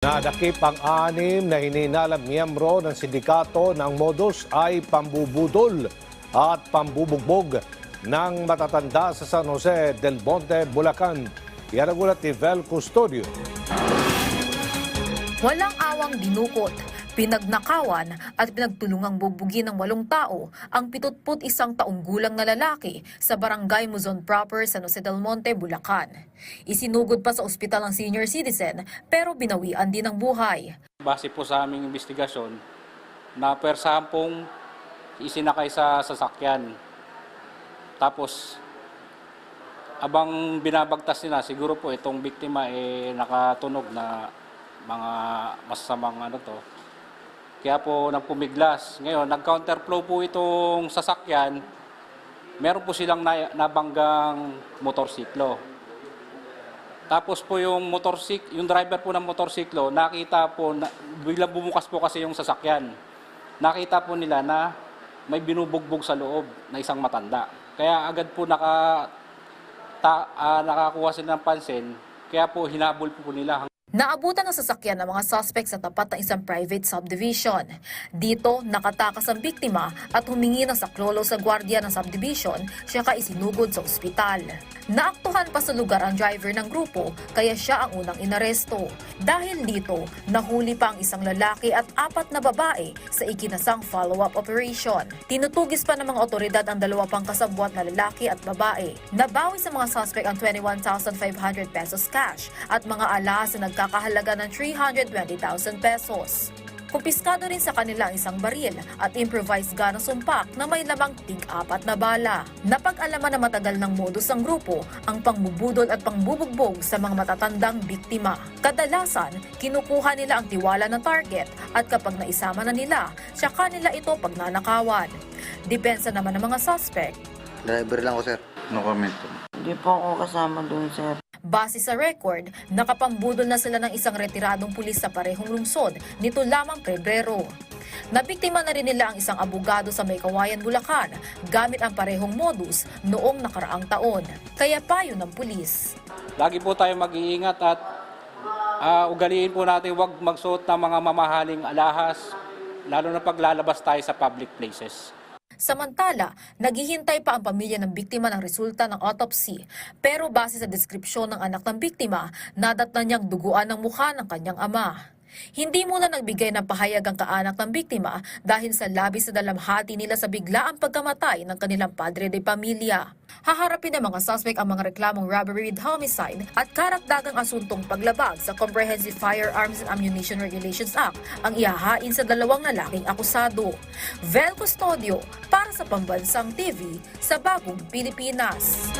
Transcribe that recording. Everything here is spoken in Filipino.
Nadakip ang anim na hininalang miyembro ng sindikato ng modus ay pambubudol at pambubugbog ng matatanda sa San Jose del Monte, Bulacan. Yan ang ulat ni Vel Custodio. Walang awang dinukot, pinagnakawan at pinagtulungang bubugin ng walong tao ang 71 taong gulang na lalaki sa barangay Muzon Proper, San Jose del Monte, Bulacan. Isinugod pa sa ospital ng senior citizen pero binawian din ng buhay. Base po sa aming investigasyon, na persahan isinakay sa sasakyan. Tapos, abang binabagtas nila, siguro po itong biktima eh nakatunog na mga masasamang ano to. Kaya po nagpumiglas. Ngayon, nag-counterflow po itong sasakyan. Meron po silang na- nabanggang motorsiklo. Tapos po yung motorsik, yung driver po ng motorsiklo, nakita po, na, biglang bumukas po kasi yung sasakyan. Nakita po nila na may binubugbog sa loob na isang matanda. Kaya agad po naka, ta, ah, nakakuha sila ng pansin, kaya po hinabol po, po nila Naabutan ng sasakyan ng mga suspect sa tapat ng isang private subdivision. Dito, nakatakas ang biktima at humingi ng saklolo sa gwardiya ng subdivision, siya ka isinugod sa ospital. Naaktuhan pa sa lugar ang driver ng grupo, kaya siya ang unang inaresto. Dahil dito, nahuli pa ang isang lalaki at apat na babae sa ikinasang follow-up operation. Tinutugis pa ng mga otoridad ang dalawa pang kasabwat na lalaki at babae. Nabawi sa mga suspect ang 21,500 pesos cash at mga alahas na nagkakahalaga ng 320,000 pesos. Kumpiskado rin sa kanila ang isang baril at improvised gun na sumpak na may lamang tig-apat na bala. Napag-alaman na matagal ng modus ng grupo ang pangbubudol at pangbubugbog sa mga matatandang biktima. Kadalasan, kinukuha nila ang tiwala ng target at kapag naisama na nila, siya kanila ito pagnanakawan. Depensa naman ng mga suspect, Driver lang ako, sir. No comment. Hindi po ako kasama doon, sir. Base sa record, nakapambudol na sila ng isang retiradong pulis sa parehong lungsod nito lamang Pebrero. Nabiktima na rin nila ang isang abogado sa Maykawayan, Bulacan gamit ang parehong modus noong nakaraang taon. Kaya payo ng pulis. Lagi po tayo mag-iingat at ah, ugaliin po natin huwag magsuot ng mga mamahaling alahas, lalo na paglalabas tayo sa public places. Samantala, naghihintay pa ang pamilya ng biktima ng resulta ng autopsy. Pero base sa deskripsyon ng anak ng biktima, nadatnan niyang duguan ng mukha ng kanyang ama. Hindi muna nagbigay ng pahayag ang kaanak ng biktima dahil sa labis na dalamhati nila sa biglaang pagkamatay ng kanilang padre de pamilya. Haharapin ng mga suspect ang mga reklamong robbery with homicide at karagdagang asuntong paglabag sa Comprehensive Firearms and Ammunition Regulations Act ang ihahain sa dalawang lalaking akusado. Vel Custodio para sa Pambansang TV sa Bagong Pilipinas.